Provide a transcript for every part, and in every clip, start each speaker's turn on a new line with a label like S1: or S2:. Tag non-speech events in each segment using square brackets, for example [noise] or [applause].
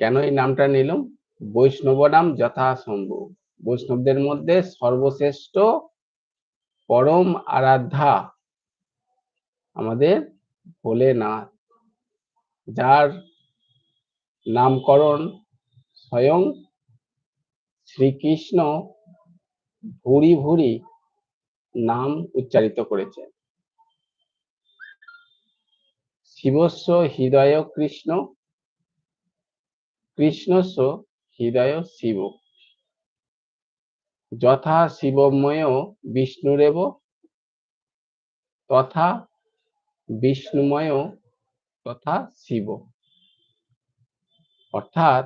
S1: কেন এই নামটা নিলাম? বৈষ্ণব নাম যথাসম্ভব বৈষ্ণবদের মধ্যে সর্বশ্রেষ্ঠ পরম আরাধ্যা আমাদের ভোলেনাথ। যার নামকরণ স্বয়ং শ্রীকৃষ্ণ ভুরি ভুরি নাম উচ্চারিত করেছেন। শিবস্ব হৃদয় কৃষ্ণ কৃষ্ণস্ব হৃদয় শিব। যথা শিবময় বিষ্ণুরেব, তথা বিষ্ণুময় তথা শিব। অর্থাৎ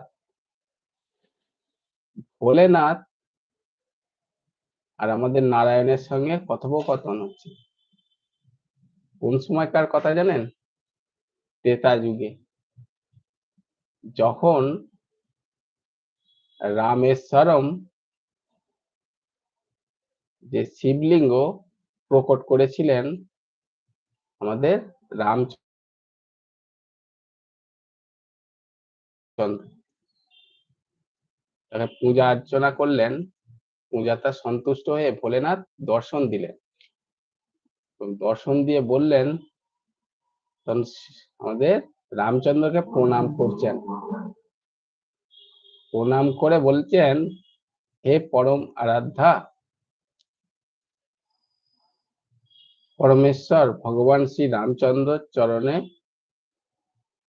S1: ভোলেনাথ আর আমাদের নারায়ণের সঙ্গে কথোপকথন হচ্ছে। কোন সময়কার কথা জানেন? ত্রেতা যুগে। যখন রামেশ্বরম যে শিবলিঙ্গ প্রকট করেছিলেন আমাদের তাকে পূজা অর্চনা করলেন পূজাটা সন্তুষ্ট হয়ে ভোলেনাথ দর্শন দিলেন। দর্শন দিয়ে বললেন আমাদের রামচন্দ্রকে প্রণাম করছেন। প্রণাম করে বলছেন, হে পরম আরাধ্যা, পরমেশ্বর, ভগবান শ্রী রামচন্দ্র চরণে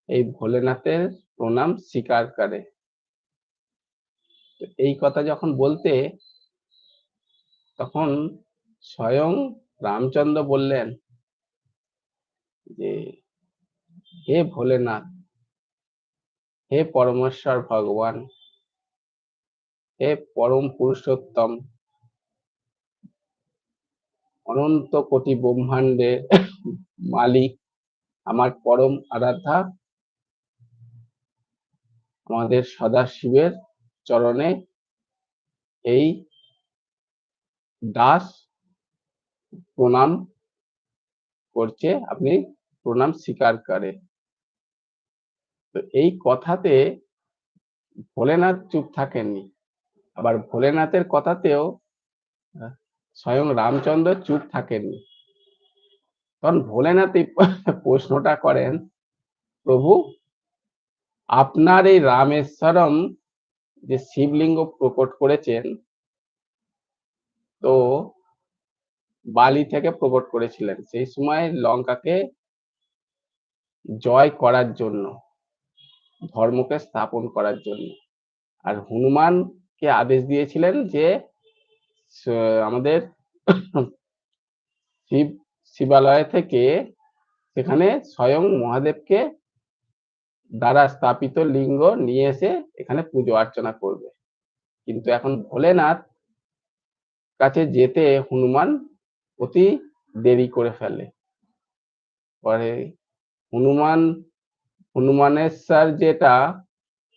S1: এই ভোলেনাথের প্রণাম স্বীকার করে। এই কথা যখন বলতে, তখন স্বয়ং রামচন্দ্র বললেন যে হে ভোলেনাথ, হে পরমেশ্বর ভগবান, হে পরম পুরুষোত্তম, অনন্ত কোটি ব্রহ্মাণ্ডের মালিক, আমার পরম আরাধ্যা আমাদের সদাশিবের চরণে এই দাস প্রণাম করছে, আপনি প্রণাম স্বীকার করে। তো এই কথাতে ভোলেনাথ চুপ থাকেননি। আবার ভোলেনাথের কথাতেও স্বয়ং রামচন্দ্র চুপ থাকেননি। তখন ভোলেনাথ [laughs] প্রশ্নটা করেন, প্রভু, আপনার এই রামেশ্বরম যে শিবলিঙ্গ প্রকট করেছেন, তো বালি থেকে প্রকট করেছিলেন। সেই সময় লঙ্কাকে জয় করার জন্য ধর্মকে স্থাপন করার জন্য। আর হনুমানকে আদেশ দিয়েছিলেন যে আমাদের শিব, শিবালয় থেকে সেখানে স্বয়ং মহাদেবকে দ্বারা স্থাপিত লিঙ্গ নিয়ে এসে এখানে পুজো অর্চনা করবে। কিন্তু এখন ভোলেনাথ কাছে যেতে হনুমান অতি দেরি করে ফেলে। পরে হনুমান হনুমানেশ্বর যেটা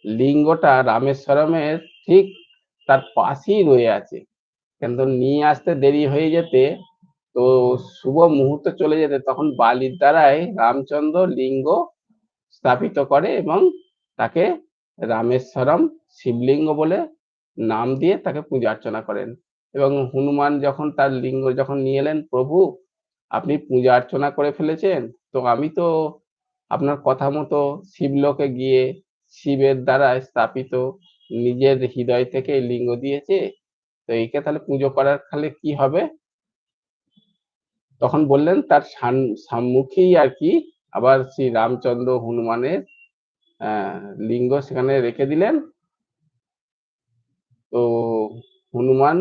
S1: লিঙ্গটা রামেশ্বরমের ঠিক তার পাশেই রয়ে আছে। কিন্তু নিয়ে আসতে দেরি হয়ে যেতে তো শুভ মুহূর্ত চলে যেতে, তখন বালির দ্বারাই রামচন্দ্র লিঙ্গ স্থাপিত করে এবং তাকে রামেশ্বরম শিবলিঙ্গ বলে নাম দিয়ে তাকে পূজা অর্চনা করেন। এবং হনুমান যখন তার লিঙ্গ যখন নিয়ে এলেন, প্রভু, আপনি পূজা অর্চনা করে ফেলেছেন, তো আমি তো আপনার কথা মতো শিবলোকে গিয়ে শিবের দ্বারা স্থাপিত নিজের হৃদয় থেকে লিঙ্গ দিয়েছে, তো একে তাহলে পুজো করার খালে কি হবে? তখন বললেন, তার সম্মুখেই আর কি আবার শ্রী রামচন্দ্র হনুমানের লিঙ্গ সেখানে রেখে দিলেন। তো হনুমান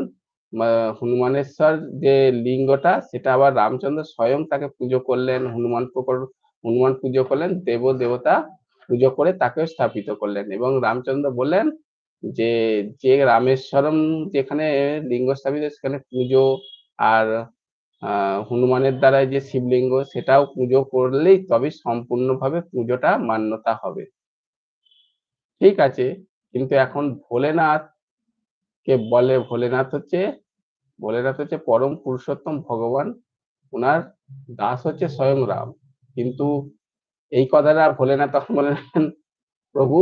S1: হনুমানেশ্বর যে লিঙ্গটা, সেটা আবার রামচন্দ্র স্বয়ং তাকে পুজো করলেন, হনুমান প্রকট হনুমান পুজো করলেন, দেব দেবতা পুজো করে তাকে স্থাপিত করলেন এবং রামচন্দ্র বললেন যে যে রামেশ্বরম যেখানে লিঙ্গ স্থাপিত সেখানে পুজো আর হনুমানের দ্বারা যে শিবলিঙ্গ সেটাও পুজো করলেই তবে সম্পূর্ণভাবে পুজোটা মান্যতা হবে। ঠিক আছে, কিন্তু এখন ভোলেনাথ কে বলে, ভোলেনাথ হচ্ছে ভোলেনাথ হচ্ছে পরম পুরুষোত্তম ভগবান ওনার দাস হচ্ছে স্বয়ং রাম। কিন্তু এই কথাটা ভোলেনাথ তখন বলেন প্রভু,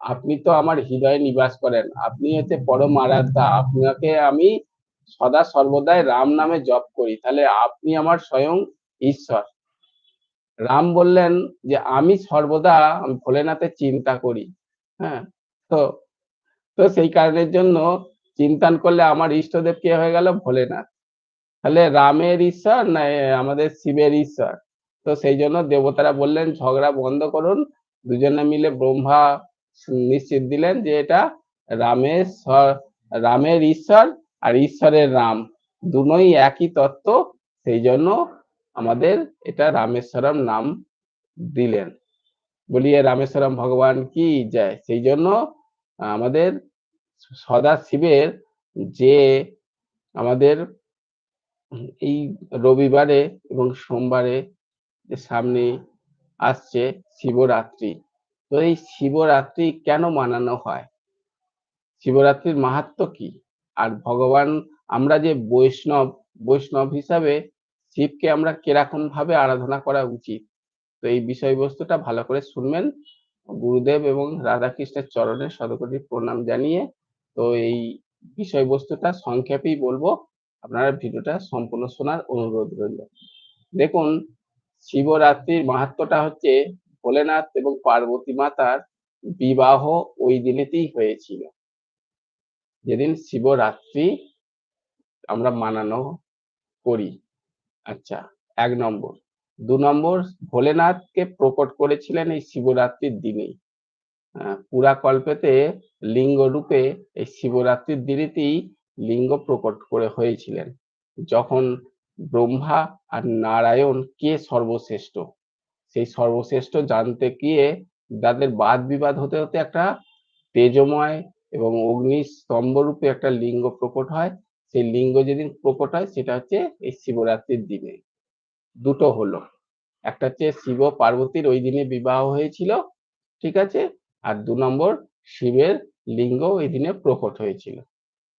S1: আপনি তো আমার হৃদয়ে নিবাস করেন। আপনি হচ্ছে পরম আরাধ্যা। আপনাকে আমি সদা সর্বদাই রাম নামে জপ করি। তাহলে আপনি আমার স্বয়ং ঈশ্বর। রাম বললেন যে, আমি সর্বদা ভোলেনাথের চিন্তা করি। হ্যাঁ তো তো সেই কারণের জন্য চিন্তান করলে আমার ইষ্টদেব কে হয়ে গেল ভোলেনাথ। তাহলে রামের ঈশ্বর না আমাদের শিবের ঈশ্বর? তো সেই জন্য দেবতারা বললেন, ঝগড়া বন্ধ করুন। দুজনে মিলে ব্রহ্মা নিশ্চিত দিলেন যে এটা রামের রামের ঈশ্বর আর ঈশ্বরের রাম। দুটোই একই তত্ত্ব, সেই জন্য আমাদের এটা রামেশ্বরম নাম দিলেন। বলিয়ে রামেশ্বরম ভগবান কি যায়? সেই জন্য আমাদের সদা শিবের যে আমাদের এই রবিবারে এবং সোমবারে যে সামনে আসছে শিবরাত্রি। তো এই শিবরাত্রি কেন মানানো হয়? শিবরাত্রির মাহাত্ম কি? আর ভগবান, আমরা যে বৈষ্ণব বৈষ্ণব হিসাবে শিবকে আমরা কীরকম ভাবে আরাধনা করা উচিত? তো এই বিষয়বস্তুটা ভালো করে শুনবেন। গুরুদেব এবং রাধাকৃষ্ণের চরণে শতকোটি প্রণাম জানিয়ে তো এই বিষয়বস্তুটা সংক্ষেপেই বলব। আপনারা ভিডিওটা সম্পূর্ণ শোনার অনুরোধ রইল। দেখুন শিবরাত্রির মাহাত্মটা হচ্ছে ভোলেনাথ এবং পার্বতী মাতার বিবাহ ওই দিনেতেই হয়েছিল। যেদিন শিবরাত্রি আমরা মানানো করি। আচ্ছা এক নম্বর। দু নম্বর, ভোলেনাথকে প্রকট করেছিলেন এই শিবরাত্রির দিনেই। পুরা কল্পেতে লিঙ্গ রূপে এই শিবরাত্রির দিনেতেই লিঙ্গ প্রকট করে হয়েছিলেন। যখন ব্রহ্মা আর নারায়ণ কে সর্বশ্রেষ্ঠ? সেই সর্বশ্রেষ্ঠ জানতে গিয়ে তাদের বাদ বিবাদ হতে হতে একটা তেজময় এবং অগ্নি স্তম্ভ রূপে একটা লিঙ্গ প্রকট হয়। সেই লিঙ্গ যেদিন প্রকট হয়, সেটা হচ্ছে এই শিবরাত্রির দিনে। দুটো হলো। একটা হচ্ছে শিব পার্বতীর ওই দিনে বিবাহ হয়েছিল, ঠিক আছে? আর দু নম্বর শিবের লিঙ্গ ওই দিনে প্রকট হয়েছিল।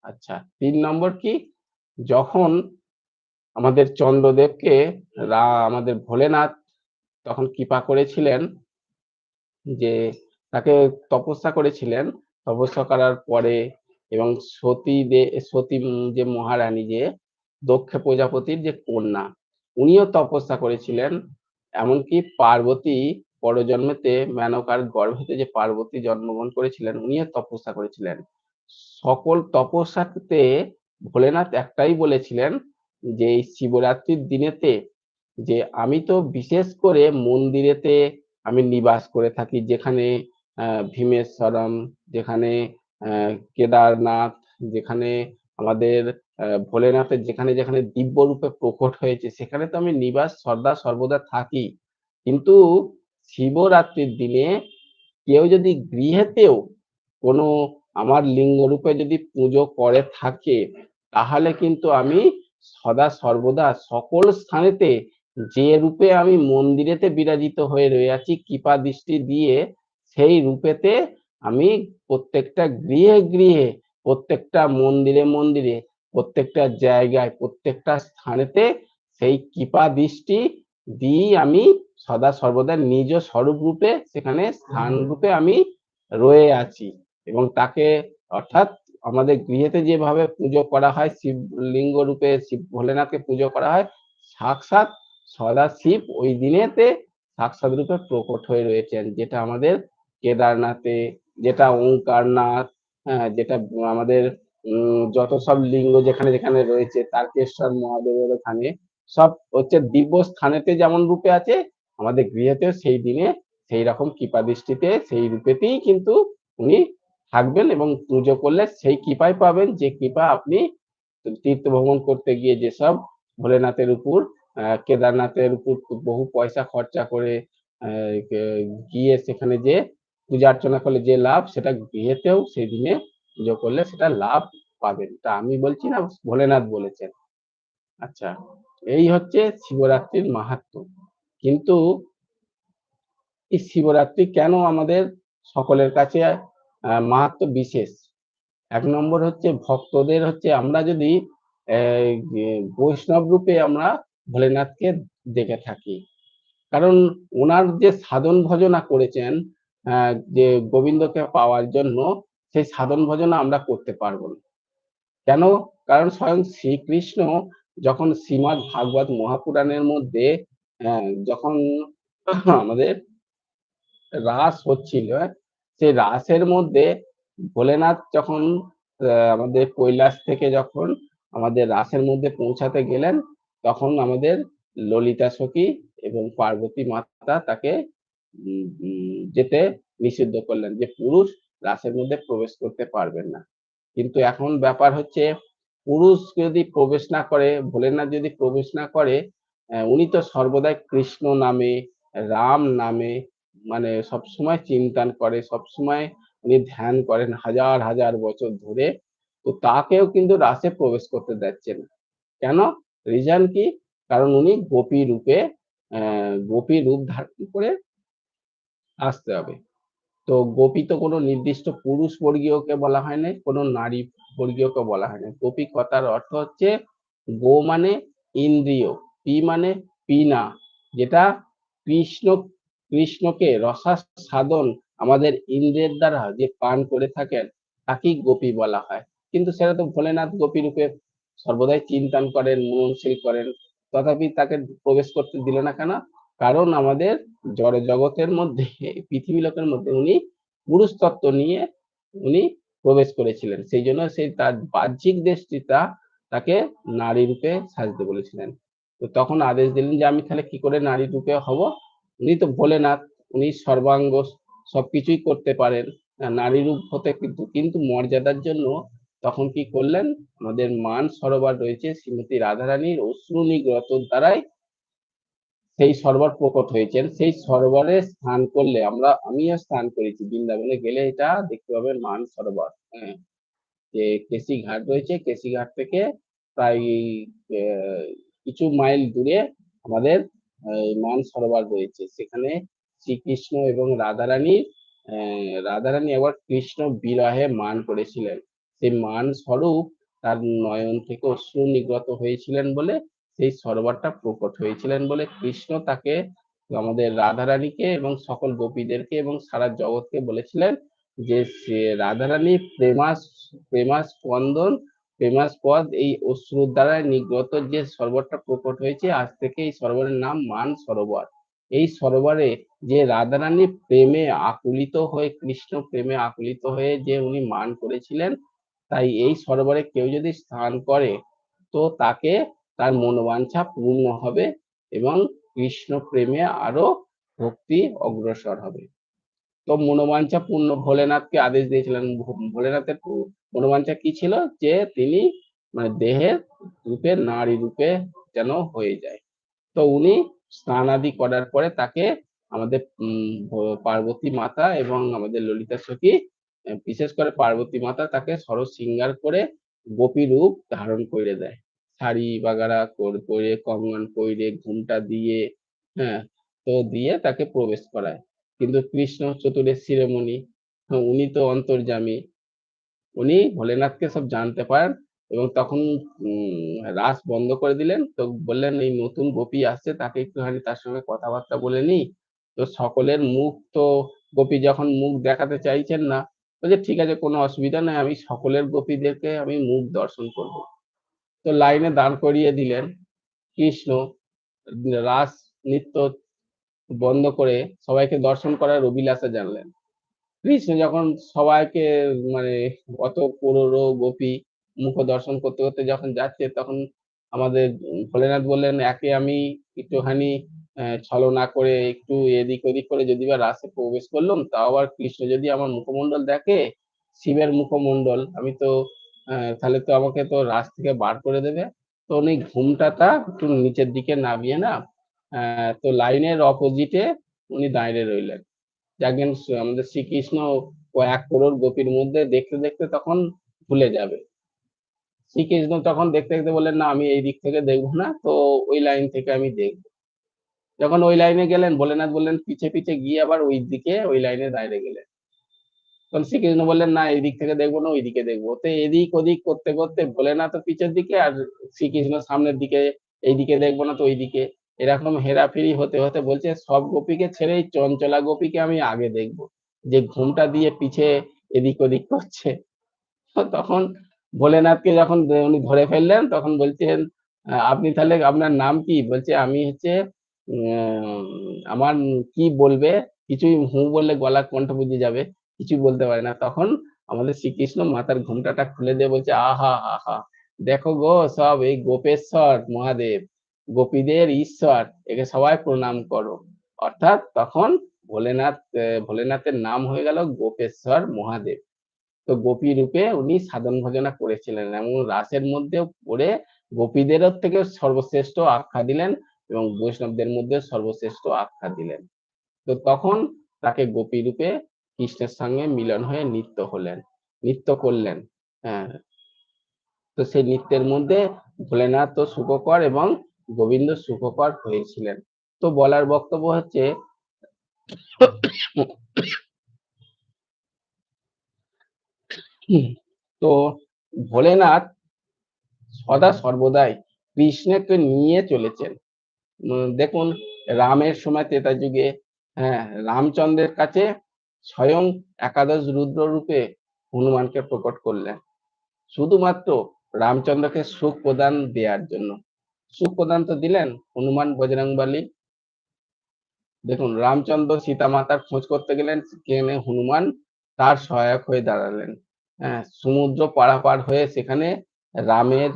S1: আচ্ছা তিন নম্বর কি? যখন আমাদের চন্দ্রদেবকে রা, আমাদের ভোলেনাথ তখন কৃপা করেছিলেন যে তাকে তপস্যা করেছিলেন। তপস্যা করার পরে এবং সতী দে, সতী যে মহারানী যে দক্ষ প্রজাপতির যে কন্যা, উনিও তপস্যা করেছিলেন। এমনকি পার্বতী পরজন্মেতে মেনকার গর্ভেতে যে পার্বতী জন্মগ্রহণ করেছিলেন, উনিও তপস্যা করেছিলেন। সকল তপস্যাতে ভোলেনাথ একটাই বলেছিলেন যে এই শিবরাত্রির দিনেতে যে আমি তো বিশেষ করে মন্দিরেতে আমি নিবাস করে থাকি, যেখানে ভীমেশ্বরম, যেখানে কেদারনাথ, যেখানে আমাদের ভোলেনাথের যেখানে যেখানে দিব্য রূপে প্রকট হয়েছে, সেখানে তো আমি নিবাস সর্দা সর্বদা থাকি। কিন্তু শিবরাত্রির দিনে কেউ যদি গৃহেতেও কোনো আমার লিঙ্গ রূপে যদি পুজো করে থাকে, তাহলে কিন্তু আমি সদা সর্বদা সকল স্থানেতে যে রূপে আমি মন্দিরেতে বিরাজিত হয়ে রয়েছি কৃপা দৃষ্টি দিয়ে সেই রূপেতে আমি প্রত্যেকটা গৃহে গৃহে প্রত্যেকটা মন্দিরে মন্দিরে প্রত্যেকটা জায়গায় প্রত্যেকটা স্থানেতে সেই কৃপা দৃষ্টি দিয়েই আমি সদা সর্বদা নিজ স্বরূপ রূপে সেখানে স্থান রূপে আমি রয়ে আছি এবং তাকে অর্থাৎ আমাদের গৃহেতে যেভাবে পুজো করা হয়, শিব লিঙ্গ রূপে শিব ভোলেনাথকে পুজো করা হয়, সাক্ষাৎ সদা শিব ওই দিনেতে সাক্ষাৎ রূপে প্রকট হয়ে রয়েছেন, যেটা আমাদের কেদারনাথে, যেটা ওঙ্কারনাথ হ্যাঁ যেটা আমাদের যত সব লিঙ্গ যেখানে যেখানে রয়েছে, তারকেশ্বর, মহাদেবের ওখানে সব হচ্ছে দিব্য স্থানেতে যেমন রূপে আছে, আমাদের গৃহেতেও সেই দিনে সেই রকম কৃপা দৃষ্টিতে সেই রূপেতেই কিন্তু উনি থাকবেন এবং পুজো করলে সেই কৃপাই পাবেন, যে কৃপা আপনি তীর্থ ভ্রমণ করতে গিয়ে যেসব ভোলেনাথের উপর কেদারনাথের উপর বহু পয়সা খরচা করে গিয়ে সেখানে যে পূজা অর্চনা করলে যে লাভ, সেটা গৃহেতেও সেই দিনে পুজো করলে সেটা লাভ পাবেন। তা আমি বলছি না, ভোলেনাথ বলেছেন। আচ্ছা এই হচ্ছে শিবরাত্রির মাহাত্ম্য কিন্তু এই শিবরাত্রি কেন আমাদের সকলের কাছে আহ মাহাত্ম্য বিশেষ। এক নম্বর হচ্ছে ভক্তদের হচ্ছে আমরা যদি বৈষ্ণব রূপে আমরা ভোলেনাথকে দেখে থাকি। কারণ ওনার যে সাধন ভজনা করেছেন যে গোবিন্দকে পাওয়ার জন্য সেই সাধন ভজনা আমরা করতে পারব না। কেন? কারণ স্বয়ং শ্রীকৃষ্ণ যখন শ্রীমৎ ভাগবত মহাপুরাণের মধ্যে যখন আমাদের রাস হচ্ছিল সেই রাসের মধ্যে ভোলেনাথ যখন আমাদের কৈলাস থেকে যখন আমাদের রাসের মধ্যে পৌঁছাতে গেলেন, তখন আমাদের ললিতা সখী এবং পার্বতী মাতা তাকে যেতে নিষিদ্ধ করলেন যে পুরুষ রাসের মধ্যে প্রবেশ করতে পারবেন না। কিন্তু এখন ব্যাপার হচ্ছে, পুরুষ যদি প্রবেশ না করে, ভোলেনাথ যদি প্রবেশ না করে উনি তো সর্বদাই কৃষ্ণ নামে, রাম নামে মানে সবসময় চিন্তান করে, সবসময় উনি ধ্যান করেন হাজার হাজার বছর ধরে। তো তাকেও কিন্তু রাসে প্রবেশ করতে দিচ্ছে না কেন? রিজন কি? কারণ উনি গোপী রূপে গোপী রূপ ধারণ করে আসতে হবে। তো গোপী তো কোনো নির্দিষ্ট পুরুষ বর্গীয়কে বলা হয় না কোনো নারী বর্গীয়কে বলা হয় না গোপী কথার অর্থ হচ্ছে গো মানে ইন্দ্রিয়, পি মানে পিনা যেটা কৃষ্ণ কৃষ্ণকে রসা সাধন আমাদের ইন্দ্রের দ্বারা যে পান করে থাকেন, তাকেই গোপী বলা হয়। কিন্তু সেটা তো ভোলেনাথ গোপী রূপে সর্বদাই চিন্তন করেন, মননশীল করেন, তথাপি তাকে প্রবেশ করতে দিল না কেন? কারণ আমাদের জড় জগতের মধ্যে, পৃথিবী লোকের মধ্যে উনি পুরুষ তত্ত্ব নিয়ে উনি প্রবেশ করেছিলেন। সেই জন্য সেই তার বাহ্যিক দৃষ্টিটা তাকে নারী রূপে সাজতে বলেছিলেন। তো তখন আদেশ দিলেন যে আমি তাহলে কি করে নারী রূপে হব? উনি তো ভোলেনাথ, উনি সর্বাঙ্গ সবকিছুই করতে পারেন নারী রূপ হতে কিন্তু কিন্তু মর্যাদার জন্য তখন কি করলেন? আমাদের মান সরোবর রয়েছে শ্রীমতী রাধারানীর অশ্রু নিগ্রত দ্বারাই সেই সরোবর প্রকট হয়েছেন। সেই সরোবরে স্নান করলে, আমরা, আমিও স্নান করেছি, বৃন্দাবনে গেলে এটা দেখতে পাবেন মান সরোবর হ্যাঁ। যে কেসি ঘাট রয়েছে কেসি ঘাট থেকে প্রায় কিছু মাইল দূরে আমাদের মান সরোবর রয়েছে। সেখানে শ্রীকৃষ্ণ এবং রাধারানী আহ, রাধারানী একবার কৃষ্ণ বিরহে মান করেছিলেন। সেই মান স্বরূপ তার নয়ন থেকে অশ্রু নিগত হয়েছিলেন বলে সেই সরোবরটা প্রকট হয়েছিলেন বলে কৃষ্ণ তাকে আমাদের রাধারানীকে এবং সকল গোপীদেরকে এবং সারা জগৎকে বলেছিলেন যে সে রাধারানী প্রেমাস প্রেমাস স্পন্দন প্রেমাস্পদ এই অশ্রুর দ্বারা নির্গত যে সরোবরটা প্রকট হয়েছে, আজ থেকে এই সরোবরের নাম মান সরোবর। এই সরোবরে যে রাধারানী প্রেমে আকুলিত হয়ে, কৃষ্ণ প্রেমে আকুলিত হয়ে যে উনি মান করেছিলেন, তাই এই সরোবরে কেউ যদি স্নান করে, তো তাকে তার মনোবাঞ্ছা পূর্ণ হবে এবং কৃষ্ণ প্রেমে আরও ভক্তি অগ্রসর হবে। তো মনোবাঞ্ছা পূর্ণ ভোলেনাথকে আদেশ দিয়েছিলেন ভোলেনাথের মনোবাঞ্ছা কি ছিল? যে তিনি মানে দেহের রূপে, নারী রূপে যেন হয়ে যায়। তো উনি স্নান আদি করার পরে তাকে আমাদের পার্বতী মাতা এবং আমাদের ললিতা সখী বিশেষ করে পার্বতী মাতা তাকে সরস সিঙ্গার করে গোপী রূপ ধারণ করে দেয়। শাড়ি বাগারা কর- কঙ্গন পরে ঘুমটা দিয়ে হ্যাঁ তো দিয়ে তাকে প্রবেশ করায়। কিন্তু কৃষ্ণ চতুরের শিরোমণি হ্যাঁ, উনি তো অন্তর্যামী। উনি ভোলেনাথকে সব জানতে পারেন এবং তখন রাস বন্ধ করে দিলেন। তো বললেন এই নতুন গোপী আসছে তাকে একটুখানি তার সঙ্গে কথাবার্তা বলে নি তো সকলের মুখ তো গোপী যখন মুখ দেখাতে চাইছেন না বলছে ঠিক আছে কোনো অসুবিধা নেই আমি সকলের গোপীদেরকে আমি মুখ দর্শন করব। তো লাইনে দাঁড় করিয়ে দিলেন কৃষ্ণ রাস নৃত্য বন্ধ করে সবাইকে দর্শন করার অভিলাষে জানলেন। কৃষ্ণ যখন সবাইকে মানে অত পুরো গোপী মুখ দর্শন করতে করতে যখন যাচ্ছে, তখন আমাদের ভোলেনাথ বললেন, একে আমি একটুখানি ছলনা করে একটু এদিক ওদিক করে যদি বা রাসে প্রবেশ করলাম, তাও আবার কৃষ্ণ যদি আমার মুখমণ্ডল দেখে, শিবের মুখমণ্ডল, আমি তো তাহলে তো আমাকে তো রাস থেকে বার করে দেবে। তো উনি ঘুমটা তা একটু নিচের দিকে নামিয়ে না তো লাইনের অপোজিটে উনি দাঁড়িয়ে রইলেন। দেখবেন আমাদের শ্রীকৃষ্ণ ও এক করোড় গোপীর মধ্যে দেখতে দেখতে তখন ভুলে যাবে। শ্রীকৃষ্ণ তখন দেখতে দেখতে বললেন, না, আমি এই দিক থেকে দেখব না, তো ওই লাইন থেকে আমি দেখব। যখন ওই লাইনে গেলেন, ভোলেনাথ বললেন, পিছে পিছে গিয়ে আবার ওই দিকে, ওই লাইনে দাঁড়িয়ে গেলেন। তখন শ্রীকৃষ্ণ বললেন, না, এই দিক থেকে দেখব না, ওই দিকে দেখব। তো এদিক ওদিক করতে করতে ভোলেনাথ পিছের দিকে আর শ্রীকৃষ্ণ সামনের দিকে, এই দিকে দেখব না, তো ওই দিকে। এরকম হেরাফেরি হতে হতে বলছে, সব গোপীকে ছেড়ে চঞ্চলা গোপীকে আমি আগে দেখব। যে ঘুমটা দিয়ে পিছে এদিক ওদিক করছে। তখন ভোলেনাথকে যখন উনি ধরে ফেললেন, তখন বলছেন, আপনি তাহলে আপনার নাম কি? বলছে, আমি হচ্ছে আমার কি বলবে? কিছুই হু বললে গলা কণ্ঠ বুঝে যাবে কিছু বলতে পারে না। তখন আমাদের শ্রীকৃষ্ণ মাথার ঘুমটাটা খুলে দিয়ে বলছে, আহা আহা, দেখো গো সব এই গোপেশ্বর মহাদেব গোপীদের ঈশ্বর, একে সবাই প্রণাম করো। অর্থাৎ তখন ভোলেনাথ ভোলেনাথের নাম হয়ে গেল গোপেশ্বর মহাদেব। তো গোপী রূপে উনি সাধন ভজনা করেছিলেন এবং রাসের মধ্যেও পড়ে গোপীদের থেকে সর্বশ্রেষ্ঠ আখ্যা দিলেন এবং বৈষ্ণবদের মধ্যে সর্বশ্রেষ্ঠ আখ্যা দিলেন। তো তখন তাকে গোপী রূপে কৃষ্ণের সঙ্গে মিলন হয়ে নৃত্য হলেন, নৃত্য করলেন হ্যাঁ। তো সেই নৃত্যের মধ্যে ভোলেনাথ তো সুখকর এবং গোবিন্দ সুখকর হয়েছিলেন। তো বলার বক্তব্য হচ্ছে, তো ভোলেনাথ সদা সর্বদাই কৃষ্ণকে নিয়ে চলেছেন। দেখুন, রামের সময় তেতা যুগে হ্যাঁ রামচন্দ্রের কাছে স্বয়ং একাদশ রুদ্র রূপে হনুমানকে প্রকট করলেন। শুধুমাত্র রামচন্দ্রকে সুখ প্রদান দেওয়ার জন্য। সুখ প্রদান তো দিলেন হনুমান বজরংবলী। দেখুন, রামচন্দ্র সীতা মাতার খোঁজ করতে গেলেন, সেখানে হনুমান তার সহায়ক হয়ে দাঁড়ালেন। হ্যাঁ সমুদ্র পারাপার হয়ে সেখানে রামের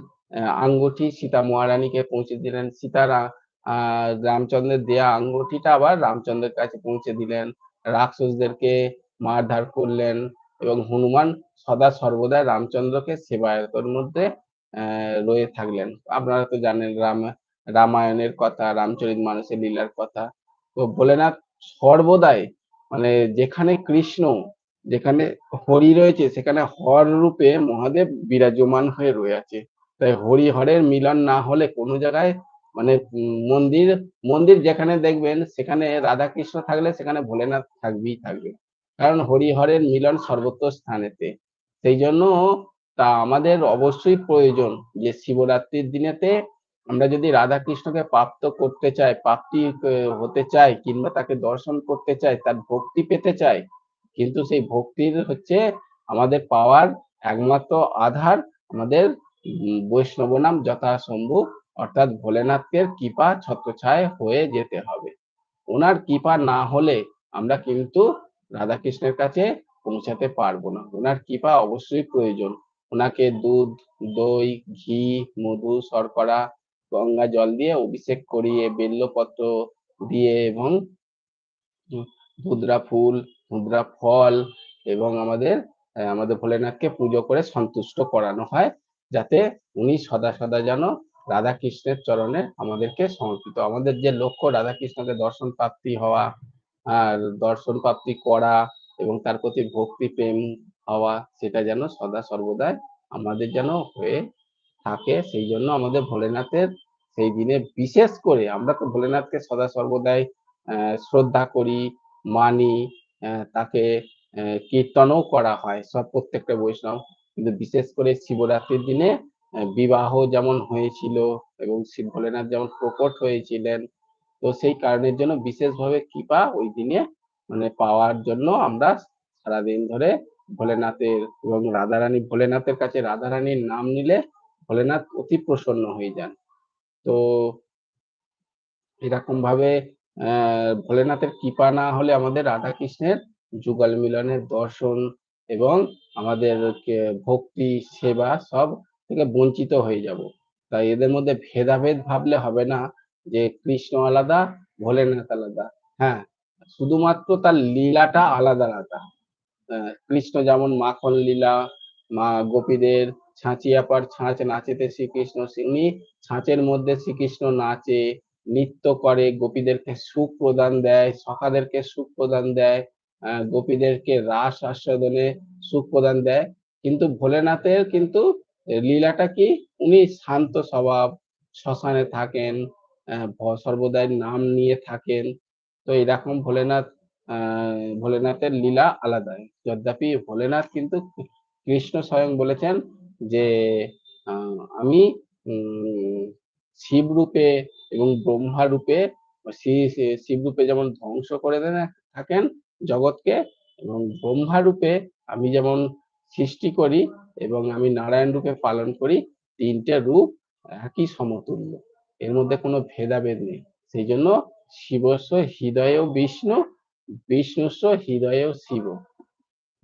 S1: আঙ্গুঠি সীতা মহারানীকে পৌঁছে দিলেন। সীতারা আহ, রামচন্দ্রের দেয়া আঙ্গুঠিটা আবার রামচন্দ্রের কাছে পৌঁছে দিলেন। রাক্ষসদেরকে মারধার করলেন এবং হনুমান সদা সর্বদা রামচন্দ্রকে সেবায়তর মধ্যে রয়ে থাকলেন। আপনারা তো জানেন রাম, রামায়ণের কথা, রামচরিত মানুষের লীলার কথা। তো ভোলেনাথ সর্বদাই মানে যেখানে কৃষ্ণ, যেখানে হরি রয়েছে, সেখানে হর রূপে মহাদেব বিরাজমান হয়ে রয়েছে তাই হরি হরের মিলন না হলে কোনো জায়গায় মানে মন্দির মন্দির যেখানে দেখবেন, সেখানে রাধা কৃষ্ণ থাকলে সেখানে ভোলেনাথ থাকবেই থাকবে। কারণ হরি হরের মিলন সর্বত্র স্থানেতে। সেই জন্য তা আমাদের অবশ্যই প্রয়োজন যে শিবরাত্রির দিনেতে আমরা যদি রাধা কৃষ্ণকে প্রাপ্ত করতে চাই, প্রাপ্তি হতে চাই কিংবা তাকে দর্শন করতে চাই, তার ভক্তি পেতে চাই, কিন্তু সেই ভক্তির হচ্ছে আমাদের পাওয়ার একমাত্র আধার আমাদের বৈষ্ণব নাম যথাসম্ভব অর্থাৎ ভোলেনাথের কৃপা ছত্রছায় হয়ে যেতে হবে। ওনার কৃপা না হলে আমরা কিন্তু রাধাকৃষ্ণের কাছে পৌঁছাতে পারব না। ওনার কৃপা অবশ্যই প্রয়োজন। ওনাকে দুধ, দই, ঘি, মধু, শর্করা, গঙ্গা জল দিয়ে অভিষেক করিয়ে বেল্লপত্র দিয়ে এবং ধুদ্রা ফুল, ধুদ্রা ফল এবং আমাদের আমাদের ভোলেনাথকে পুজো করে সন্তুষ্ট করানো হয় যাতে উনি সদা সদা যেন রাধা কৃষ্ণের চরণে আমাদেরকে সমর্পিত। আমাদের যে লক্ষ্য রাধা কৃষ্ণকে দর্শন প্রাপ্তি হওয়া আর দর্শন প্রাপ্তি করা এবং তার প্রতি ভক্তি, প্রেম হওয়া সেটা যেন সদা সর্বদাই আমাদের যেন হয়ে থাকে। সেই জন্য আমাদের ভোলেনাথের সেই দিনে বিশেষ করে আমরা তো ভোলেনাথকে সদা সর্বদাই শ্রদ্ধা করি, মানি তাকে কীর্তনও করা হয় সব প্রত্যেকটা বৈষ্ণব। কিন্তু বিশেষ করে শিবরাত্রির দিনে বিবাহ যেমন হয়েছিল এবং শিব ভোলেনাথ যেমন প্রকট হয়েছিলেন, তো সেই কারণের জন্য বিশেষভাবে কৃপা ওই দিনে মানে পাওয়ার জন্য আমরা সারাদিন ধরে ভোলেনাথের এবং রাধারানী, ভোলেনাথের কাছে রাধারানীর নাম নিলে ভোলেনাথ অতি প্রসন্ন হয়ে যান। তো এরকম ভাবে ভোলেনাথের কৃপা না হলে আমাদের রাধা কৃষ্ণের যুগল মিলনের দর্শন এবং আমাদের ভক্তি, সেবা সব থেকে বঞ্চিত হয়ে যাব। তাই এদের মধ্যে ভেদাভেদ ভাবলে হবে না যে কৃষ্ণ আলাদা, ভোলেনাথ আলাদা। হ্যাঁ শুধুমাত্র তার লীলাটা আলাদা আলাদা। কৃষ্ণ যেমন মাখন লীলা মা গোপীদের ছাঁচিয়া পর ছাঁচ নাচেতে শ্রীকৃষ্ণ উনি ছাঁচের মধ্যে শ্রীকৃষ্ণ নাচে, নৃত্য করে, গোপীদেরকে সুখ প্রদান দেয়, সখাদেরকে সুখ প্রদান দেয় গোপীদেরকে রাস আস্বাদনে সুখ প্রদান দেয়। কিন্তু ভোলেনাথের কিন্তু লীলাটা কি? উনি শান্ত স্বভাব, শ্মশানে থাকেন সর্বদাই নাম নিয়ে থাকেন। তো এরকম ভোলেনাথ ভোলেনাথের লীলা আলাদা। যদ্যপি ভোলেনাথ কিন্তু কৃষ্ণ স্বয়ং বলেছেন যে আমি শিব রূপে এবং ব্রহ্মা রূপে শিব রূপে যেমন ধ্বংস করে থাকেন জগৎকে, এবং ব্রহ্মা রূপে আমি যেমন সৃষ্টি করি এবং আমি নারায়ণ রূপে পালন করি, তিনটে রূপ একই সমতুল্য। এর মধ্যে কোনো ভেদাভেদ নেই। সেই জন্য শিবস্ব হৃদয়েও বিষ্ণু বিষ্ণুস্ব হৃদয়েও শিব।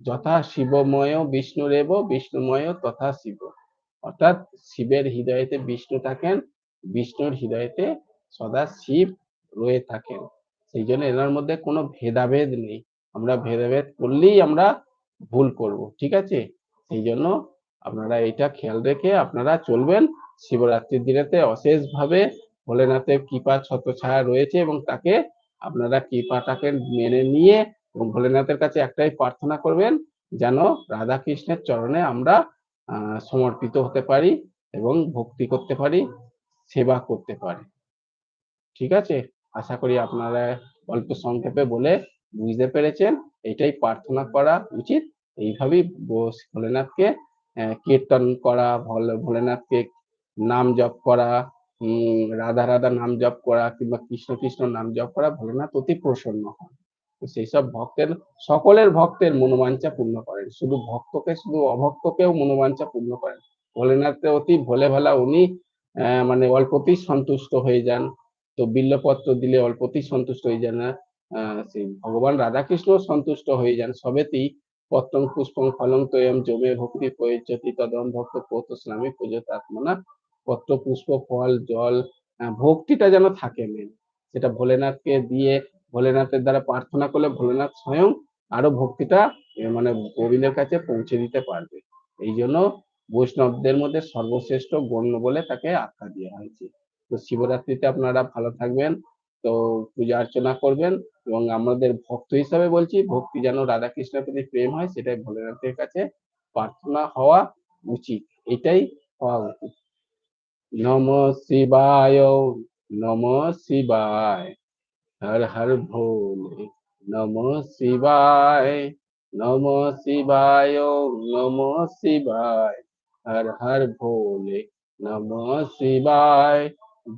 S1: যথা শিবময় বিষ্ণুরেব বিষ্ণুময় তথা শিব। অর্থাৎ শিবের হৃদয়েতে বিষ্ণু থাকেন বিষ্ণুর হৃদয়েতে সদা শিব রয়ে থাকেন। সেই জন্য এনার মধ্যে কোনো ভেদাভেদ নেই। আমরা ভেদাভেদ করলেই আমরা ভুল করব, ঠিক আছে? সেই জন্য আপনারা এটা খেয়াল রেখে আপনারা চলবেন। শিবরাত্রির দিনেতে অশেষভাবে ভোলেনাথের কৃপা, ছত্রছায়া রয়েছে এবং তাকে আপনারা কৃপাটাকে মেনে নিয়ে এবং ভোলেনাথের কাছে একটাই প্রার্থনা করবেন, যেন রাধা কৃষ্ণের চরণে আমরা সমর্পিত হতে পারি এবং ভক্তি করতে পারি, সেবা করতে পারি। ঠিক আছে? আশা করি আপনারা অল্প সংক্ষেপে বলে বুঝতে পেরেছেন, এটাই প্রার্থনা করা উচিত। এইভাবেই ভোলেনাথকে কীর্তন করা, ভোলে- ভোলেনাথকে নাম জপ করা রাধা রাধা নাম জপ করা কিংবা কৃষ্ণ কৃষ্ণ নাম জপ করা ভোলেনাথ অতি প্রসন্ন হন। সেই সব ভক্তের, সকলের ভক্তের মনোবাঞ্ছা পূর্ণ করেন। শুধু ভক্তকে, শুধু অভক্তকেও মনোবাঞ্ছা পূর্ণ করেন। ভোলেনাথ অতি ভোলে ভালা উনি মানে অল্পতেই সন্তুষ্ট হয়ে যান। তো বিল্লপত্র দিলে অল্পতেই সন্তুষ্ট হয়ে যান সেই ভগবান রাধাকৃষ্ণ সন্তুষ্ট হয়ে যান। সবেতেই পত্রং পুষ্পং ফলং তয়ম জমে ভক্তি প্রয়োজ্যতি তদম ভক্ত পৌত স্নামী পুজো আত্মনা পত্র, পুষ্প, ফল, জল ভক্তিটা যেন থাকে মেন সেটা ভোলেনাথকে দিয়ে, ভোলেনাথের দ্বারা প্রার্থনা করলে ভোলেনাথ স্বয়ং আরও ভক্তিটা মানে গোবিন্দের কাছে পৌঁছে দিতে পারবে। এই জন্য বৈষ্ণবদের মধ্যে সর্বশ্রেষ্ঠ গণ্য বলে তাকে আখ্যা দেওয়া হয়েছে। তো শিবরাত্রিতে আপনারা ভালো থাকবেন, তো পূজা অর্চনা করবেন এবং আমাদের ভক্ত হিসাবে বলছি, ভক্তি যেন রাধা কৃষ্ণের প্রতি প্রেম হয়, সেটাই ভোলেনাথের কাছে প্রার্থনা হওয়া উচিত। এটাই হওয়া উচিত। নম শিবায় নম শিবায় হর হর ভোলে নম শিবায় নম শিবায় নম শিবায় হর হর ভোলে নম শিবায়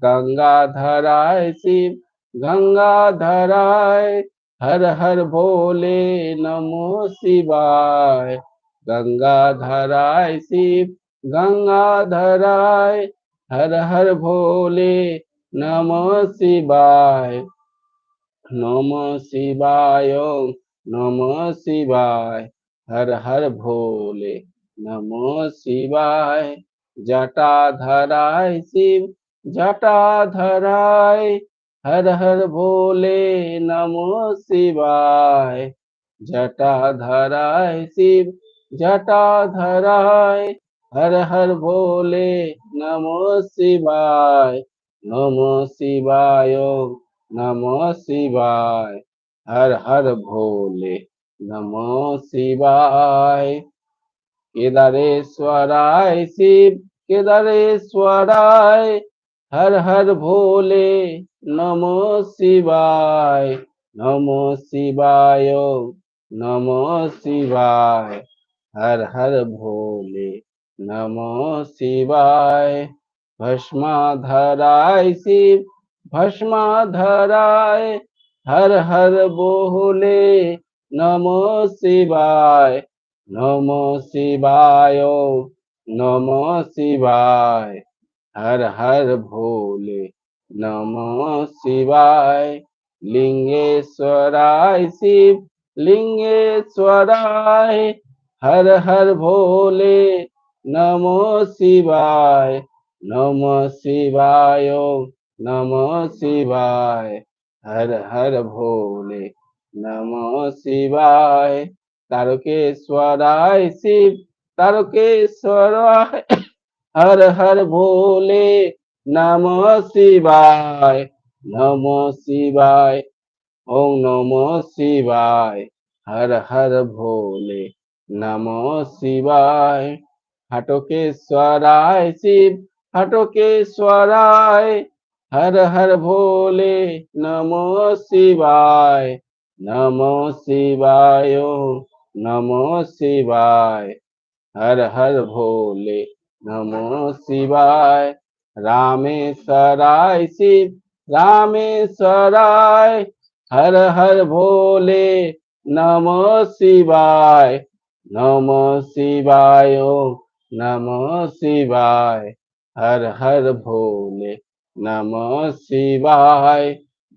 S1: গঙ্গাধরায় শিব গঙ্গাধরায় হর হর ভোলে নম শিবায় গঙ্গাধরায় শিব গঙ্গাধরায় হর হর ভোলে নম শিবায় নম শিবায় নম শিবায় হর হর ভোলে নম শিবায় জটাধরায় শিব জটাধরায় হর হর ভোলে নম শিবায় জটাধরায় শিব জটাধরায় হর হর ভোলে নম শিবায় নম শিবায় নম শিবায় হর হর ভোলে নম শিবায় কেদারেশ্বরায় শিব কেদারেশ্বরায় হর হর ভোলে নম শিবায় নম শিবায় নম শিবায় হর হর ভোলে নম শিবায় ভস্মাধরায় শিব ভস্মাধরায় হর হর ভোলে নম শিবায় নম শিবায় নম শিবায় হর হর ভোলে নম শিবায় লিঙ্গেশ্বরায় শিব লিঙ্গেশ্বরায় হর হর ভোলে নম শিবায় নম শিবায় নম শিবায়, হর হর ভোলে, নম শিবায়। তারকেশ্বরায় শিব তারকেশ্বরায় হর হর ভোলে, নম শিবায় নম শিবায় ওম নম শিবায়, হর হর ভোলে, নম শিবায়। হটকেশ্বরায় শিব হটকেশ্বরায় হর হর ভোলে নম শিবায় নম শিবায় নম শিবায় হর হর ভোলে নম শিবায় রামেশ্বরায় শিব রামেশ্বরায় হর হর ভোলে নম শিবায় নম শিবায় ওম নম শিবায় হর হর ভোলে নম শিবায়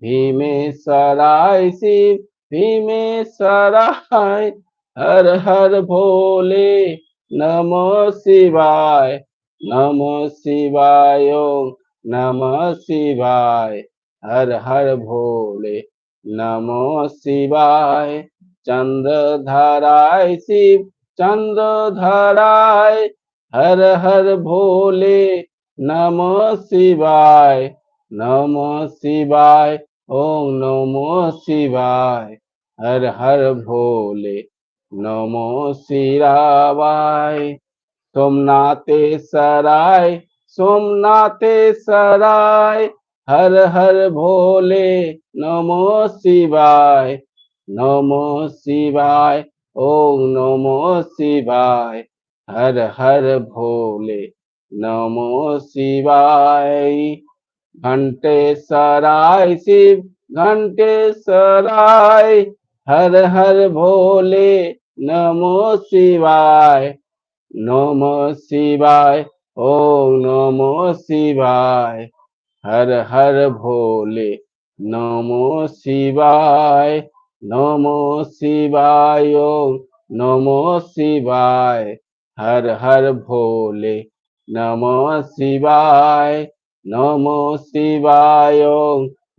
S1: ভীমেশ্বরায় শিব ভীমেশ্বরায় হর হর ভোলে নম শিবায় নম শিবায় নম শিবায় হর হর ভোলে নম শিবায় চন্দ্রধারায় শিব চন্দ্রধারায় হর হর ভোলে নম শিবায় নম শিবায়, ওম নম শিবায়। হর হর ভোলে নম শিরাবায়। সোমনাথে সরায় সোমনাথে সরায়। হর হর ভোলে নম শিবায় নম শিবায়, ওম নম শিবায়। হর হর ভোলে নম শিবায়। ঘন্টে সরায় শিব ঘন্টে সরায় হর হর ভোলে নম শিবায়। নম শিবায় ওম নম শিবায়। হর হর ভোলে নম শিবায়। নম শিবায় নম শিবায়। হর হর ভোলে নম শিবায় নম শিবায়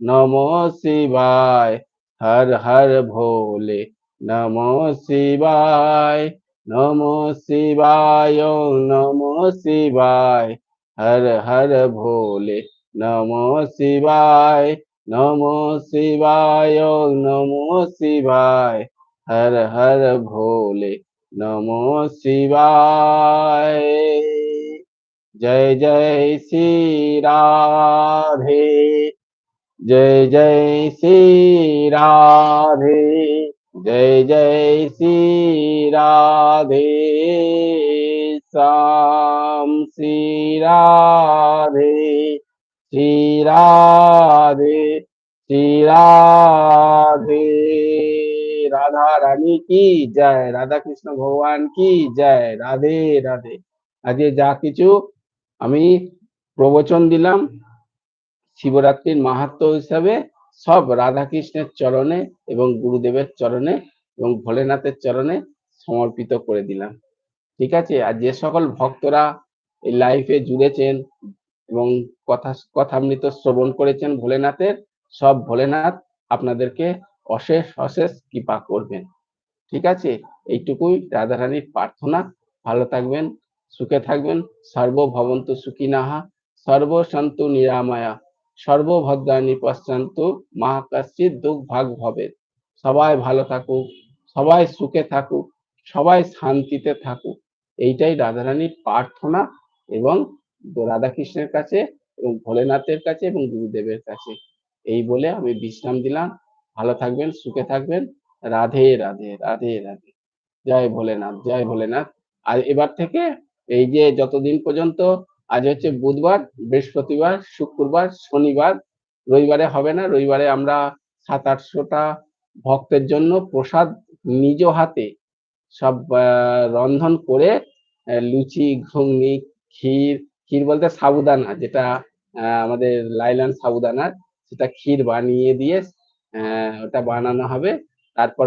S1: নম শিবায় হর হর ভোলে নম শিবায় নম শিবায় নম শিবায় হর হর ভোলে নম শিবায় নম শিবায় নম শিবায় হর হর ভোলে নম শিবায় জয় জয় শ্রী রাধে জয় জয় শ্রী রাধে জয় জয় শ্রী রাধে শ্যাম শ্রী রাধে শ্রী রাধে শ্রী রাধে রাধা রানী কি জয়? রাধা কৃষ্ণ ভগবান কি জয়? রাধে রাধে। আজকে যা কিছু আমি প্রবচন দিলাম, শিবরাত্রির মাহাত্ম হিসাবে সব রাধাকৃষ্ণের চরণে এবং গুরুদেবের চরণে এবং ভোলেনাথের চরণে সমর্পিত করে দিলাম। ঠিক আছে? আর যে সকল ভক্তরা এই লাইফে জুড়েছেন এবং কথা, কথামৃত শ্রবণ করেছেন ভোলেনাথের, সব ভোলেনাথ আপনাদেরকে অশেষ অশেষ কৃপা করবেন। ঠিক আছে? এইটুকুই রাধারানীর প্রার্থনা। ভালো থাকবেন, সুখে থাকবেন। সর্বভবন্ত সুখী নাহা সর্বশান্ত নিরাময়া সর্বভদ্রাণী পশ্চান্ত মহাকাশির দুঃখ ভাগ ভবে। সবাই ভালো থাকুক, সবাই সুখে থাকুক, সবাই শান্তিতে থাকুক। এইটাই রাধারানীর প্রার্থনা এবং রাধাকৃষ্ণের কাছে এবং ভোলেনাথের কাছে এবং গুরুদেবের কাছে। এই বলে আমি বিশ্রাম দিলাম। ভালো থাকবেন, সুখে থাকবেন। রাধে রাধে রাধে রাধে। জয় ভোলেনাথ জয় ভোলেনাথ। আর এবার থেকে এই যে যতদিন পর্যন্ত, আজ হচ্ছে বুধবার, বৃহস্পতিবার, শুক্রবার, শনিবার, রবিবারে হবে না, রবিবারে আমরা সাত, আটশোটা ভক্তের জন্য প্রসাদ নিজ হাতে সব রন্ধন করে লুচি, ঘুগনি, ক্ষীর ক্ষীর বলতে সাবুদানা, যেটা আমাদের লাইলান সাবুদানার, সেটা ক্ষীর বানিয়ে দিয়ে ওটা বানানো হবে। তারপর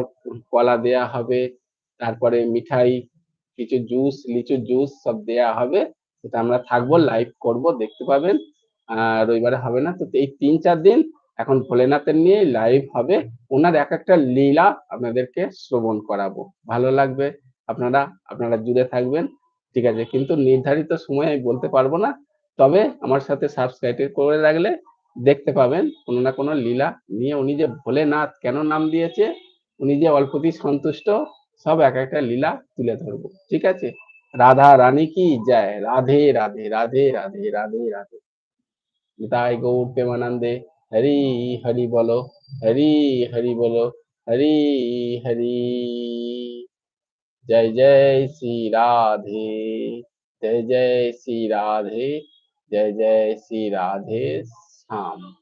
S1: কলা দেয়া হবে। তারপরে মিঠাই, কিছু জুস লিচু জুস সব দেয়া হবে। সেটা আমরা থাকব লাইভ করব, দেখতে পাবেন। আহ রবিবারে হবে না। তো এই তিন চার দিন এখন ভোলেনাথের নিয়ে লাইভ হবে। ওনার এক একটা লীলা আপনাদেরকে শ্রবণ করাবো। ভালো লাগবে। আপনারা আপনারা জুড়ে থাকবেন। ঠিক আছে, কিন্তু নির্ধারিত সময় বলতে পারব না। তবে আমার সাথে সাবস্ক্রাইব করে রাখলে দেখতে পাবেন কোনো না কোনো লীলা নিয়ে উনি যে ভোলেনাথ কেন নাম দিয়েছে, উনি যে অল্পতি সন্তুষ্ট, সব এক একটা লীলা তুলে ধরবো। ঠিক আছে? রাধা রানী কি জয়? রাধে রাধে রাধে রাধে রাধে রাধে। নিতাই গৌর প্রেমানন্দে হরি হরি বলো, হরি হরি বলো, হরি হরি। জয় জয় শ্রী রাধে, জয় জয় শ্রী রাধে, জয় জয় শ্রী রাধে। Um.